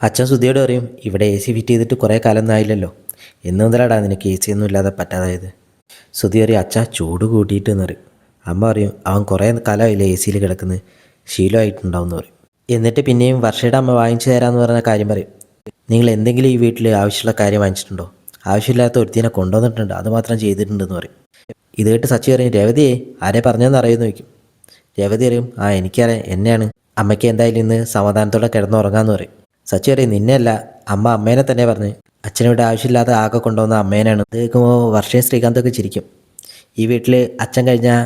അച്ഛൻ സുധിയോട് പറയും ഇവിടെ എ സി ഫിറ്റ് ചെയ്തിട്ട് കുറേ കാലം ആയില്ലല്ലോ എന്ന് മുതലാടാ നിനക്ക് എ സി ഒന്നും ഇല്ലാതെ പറ്റാതായത്. സുധി പറയും അച്ഛ ചൂട് കൂട്ടിയിട്ട് എന്ന് പറയും. അമ്മ പറയും അവൻ കുറേ കാലമായില്ലേ എ സിയിൽ കിടക്കുന്നത് ശീലമായിട്ടുണ്ടാവുമെന്ന് പറയും. എന്നിട്ട് പിന്നെയും വർഷയുടെ അമ്മ വാങ്ങിച്ചു തരാമെന്ന് പറഞ്ഞ കാര്യം പറയും. നിങ്ങൾ എന്തെങ്കിലും ഈ വീട്ടിൽ ആവശ്യമുള്ള കാര്യം വാങ്ങിച്ചിട്ടുണ്ടോ? ആവശ്യമില്ലാത്ത ഒരുത്തിനെ കൊണ്ടുവന്നിട്ടുണ്ട്. അതുമാത്രം ചെയ്തിട്ടുണ്ടെന്ന് പറയും. ഇത് കേട്ട് സച്ചി പറയും രവതിയെ ആരെ പറഞ്ഞതെന്ന് അറിയുമെന്ന് ചോദിക്കും. രവതി അറിയും ആ എനിക്കറിയാം. എന്നെയാണ്. അമ്മയ്ക്ക് എന്തായാലും ഇന്ന് സമാധാനത്തോടെ കിടന്നുറങ്ങാമെന്ന് പറയും. സച്ചി പറയും നിന്നെയല്ല അമ്മ അമ്മേനെ തന്നെ പറഞ്ഞ്. അച്ഛനോട് ആവശ്യമില്ലാതെ ആകെ കൊണ്ടുവന്ന അമ്മേനാണ്. ഇത് കേൾക്കുമ്പോൾ വർഷയും ശ്രീകാന്തൊക്കെ ചിരിക്കും. ഈ വീട്ടിൽ അച്ഛൻ കഴിഞ്ഞാൽ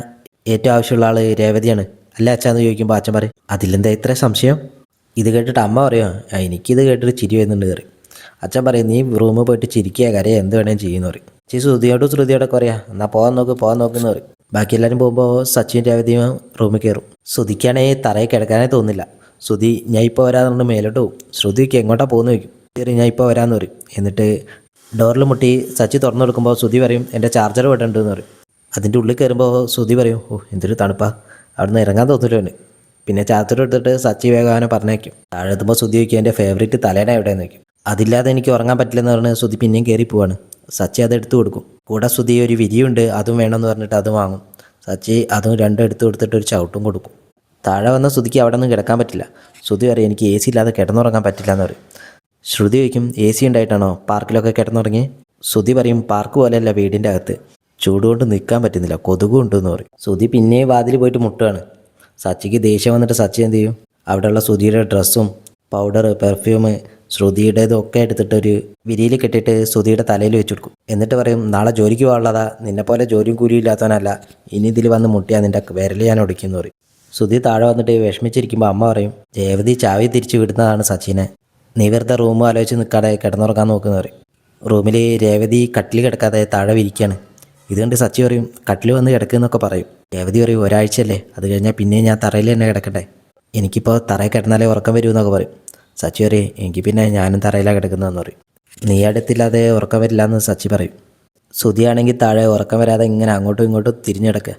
ഏറ്റവും ആവശ്യമുള്ള ആൾ രേവതിയാണ്. അല്ല അച്ഛാന്ന് ചോദിക്കുമ്പോൾ അച്ഛൻ പറയും അതിലെന്താ ഇത്ര സംശയം? ഇത് കേട്ടിട്ട് അമ്മ പറയുമോ എനിക്കിത് കേട്ടിട്ട് ചിരി വരുന്നുണ്ട് കയറി അച്ഛൻ പറയും നീ റൂമിൽ പോയിട്ട് ചിരിക്കുക കരയെ എന്ത് വേണേലും ചെയ്യുന്നു പറയും. ചേച്ചി ശ്രുതിയോടും ശ്രുതിയോടൊക്കെ പറയാം എന്നാൽ പോകാൻ നോക്ക് പോകാൻ നോക്കുന്ന് പറയും. ബാക്കി എല്ലാവരും പോകുമ്പോൾ സച്ചിൻ രേവതിയും റൂമിൽ കയറും. ശ്രുതിക്കാണെങ്കിൽ തറയിൽ കിടക്കാനേ തോന്നില്ല. ശ്രുതി ഞാൻ ഇപ്പോൾ വരാമെന്ന് പറഞ്ഞ് മേലോട്ട് പോകും ശ്രുതിക്ക് എങ്ങോട്ടാ പോകുന്നു ചോദിക്കും. ശരി ഞാൻ ഇപ്പോൾ വരാമെന്ന് പറയും. എന്നിട്ട് ഡോറിൽ മുട്ടി സച്ചി തുറന്നു കൊടുക്കുമ്പോൾ ശ്രുതി പറയും എന്റെ ചാർജർ വിടണ്ടെന്ന് പറയും. അതിന്റെ ഉള്ളിൽ കയറുമ്പോൾ ശ്രുതി പറയും ഓ എന്തൊരു തണുപ്പാ. അവിടുന്ന് ഇറങ്ങാൻ തോന്നില്ല പിന്നെ ചാർജർ എടുത്തിട്ട് സച്ചി വേഗം അവനെ പറഞ്ഞേക്കും താഴെ എത്തുമ്പോൾ ശ്രുതി ചോദിക്കും എന്റെ ഫേവറേറ്റ് തലേന എവിടെയെന്ന് വയ്ക്കും അതില്ലാതെ എനിക്ക് ഉറങ്ങാൻ പറ്റില്ലെന്ന് പറഞ്ഞ് ശ്രുതി പിന്നെയും കയറി പോവാണ്. സച്ചി അത് എടുത്തു കൊടുക്കും. കൂടെ ശ്രുതി ഒരു വിരിയുണ്ട് അതും വേണമെന്ന് പറഞ്ഞിട്ട് അത് വാങ്ങും. സച്ചി അതും രണ്ടും എടുത്തു കൊടുത്തിട്ട് ഒരു ചവിട്ടും കൊടുക്കും. താഴെ വന്ന ശ്രുതിക്ക് അവിടെ നിന്ന് കിടക്കാൻ പറ്റില്ല. ശ്രുതി പറയും എനിക്ക് എ സി ഇല്ലാതെ കിടന്നുറങ്ങാൻ പറ്റില്ല എന്ന് പറയും. ശ്രുതി ചോദിക്കും എ സി ഉണ്ടായിട്ടാണോ പാർക്കിലൊക്കെ കിടന്നുറങ്ങി ശ്രുതി പറയും പാർക്ക് പോലെയല്ല വീടിന്റെ അകത്ത്. ചൂടുകൊണ്ട് നിൽക്കാൻ പറ്റുന്നില്ല കൊതുകും ഉണ്ടെന്ന് പറയും. ശ്രുതി പിന്നെയും വാതിൽ പോയിട്ട് മുട്ടുകയാണ് സച്ചിക്ക് ദേഷ്യം വന്നിട്ട് സച്ചി എന്ത് ചെയ്യും? അവിടെയുള്ള ശ്രുതിയുടെ ഡ്രസ്സും പൗഡർ പെർഫ്യൂം ശ്രുതിയുടേതും ഒക്കെ എടുത്തിട്ട് ഒരു വിരിയിൽ കെട്ടിയിട്ട് ശ്രുതിയുടെ തലയിൽ വെച്ച് കൊടുക്കും. എന്നിട്ട് പറയും നാളെ ജോലിക്ക് പോകാനുള്ളതാ. നിന്നെപ്പോലെ ജോലിയും കൂലിയും ഇല്ലാത്തവനല്ല. ഇനി ഇതിൽ വന്ന് മുട്ടിയാൽ നിന്റെ വിരൽ ഞാൻ ഒടിക്കുന്നു പറയും. ശ്രുതി താഴെ വന്നിട്ട് വിഷമിച്ചിരിക്കുമ്പോൾ അമ്മ പറയും രേവതി ചാവി തിരിച്ചു വിടുന്നതാണ് സച്ചിനെ. നീ വെറുതെ റൂം ആലോചിച്ച് നിൽക്കാതെ കിടന്നുറങ്ങാൻ നോക്കുന്ന പറയും. റൂമിൽ രേവതി കട്ടിൽ കിടക്കാതെ താഴെ വിരിക്കുകയാണ് ഇതുകൊണ്ട് സച്ചി പറയും കട്ടിൽ വന്ന് കിടക്കുന്നൊക്കെ പറയും. രേവതി പറയും ഒരാഴ്ചയല്ലേ അത് കഴിഞ്ഞാൽ പിന്നെ ഞാൻ തറയിൽ തന്നെ കിടക്കട്ടെ. എനിക്കിപ്പോൾ തറയിൽ കിടന്നാലേ ഉറക്കം വരൂ എന്നൊക്കെ പറയും. സച്ചി പറയും എനിക്ക് പിന്നെ ഞാനും തറയിലാണ് കിടക്കുന്നതെന്ന് പറയും. നീ അടുത്തില്ലാതെ ഉറക്കം വരില്ല എന്ന് സച്ചി പറയും. സുതിയാണെങ്കിൽ താഴെ ഉറക്കം വരാതെ ഇങ്ങനെ അങ്ങോട്ടും ഇങ്ങോട്ടും തിരിഞ്ഞിടക്കുക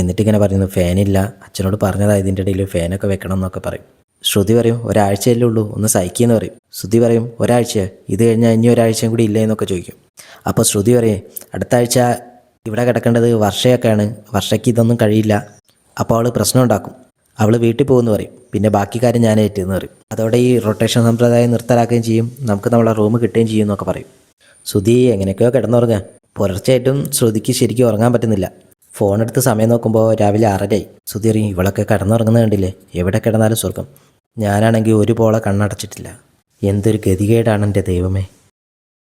എന്നിട്ട് ഇങ്ങനെ പറയുന്നു ഫാനില്ല അച്ഛനോട് പറഞ്ഞതാ ഇതിന്റെ ഇടയിൽ ഫാനൊക്കെ വെക്കണം എന്നൊക്കെ പറയും. ശ്രുതി പറയും ഒരാഴ്ചയല്ലേ ഉള്ളൂ ഒന്ന് സഹിക്കുമെന്ന് പറയും. ശ്രുതി പറയും ഒരാഴ്ച ഇത് കഴിഞ്ഞാൽ ഇനി ഒരാഴ്ചയും കൂടി ഇല്ലേ എന്നൊക്കെ ചോദിക്കും. അപ്പോൾ ശ്രുതി പറയും അടുത്ത ആഴ്ച ഇവിടെ കിടക്കേണ്ടത് വർഷയൊക്കെയാണ് വർഷയ്ക്ക് ഇതൊന്നും കഴിയില്ല. അപ്പോൾ അവൾ പ്രശ്നം ഉണ്ടാക്കും. അവൾ വീട്ടിൽ പോകുമെന്ന് പറയും പിന്നെ ബാക്കി കാര്യം ഞാൻ ഏറ്റെന്ന് പറയും. അതോടെ ഈ റൊട്ടേഷൻ സമ്പ്രദായം നിർത്തലാക്കുകയും ചെയ്യും നമുക്ക് നമ്മളെ റൂം കിട്ടുകയും ചെയ്യും എന്നൊക്കെ പറയും. ശ്രുതി എങ്ങനെയൊക്കെയോ കിടന്നുറങ്ങുക. പുലർച്ചയായിട്ടും ശ്രുതിക്ക് ശരിക്കും ഉറങ്ങാൻ പറ്റുന്നില്ല. ഫോൺ എടുത്ത് സമയം നോക്കുമ്പോൾ രാവിലെ ആറരയായി. സുധീർ ഇവളൊക്കെ കിടന്നുറങ്ങുന്നത് കണ്ടില്ലേ? എവിടെ കിടന്നാലും സ്വർഗം. ഞാനാണെങ്കിൽ ഒരു പോളെ കണ്ണടച്ചിട്ടില്ല. എന്തൊരു ഗതികേടാണ് എന്റെ ദൈവമേ.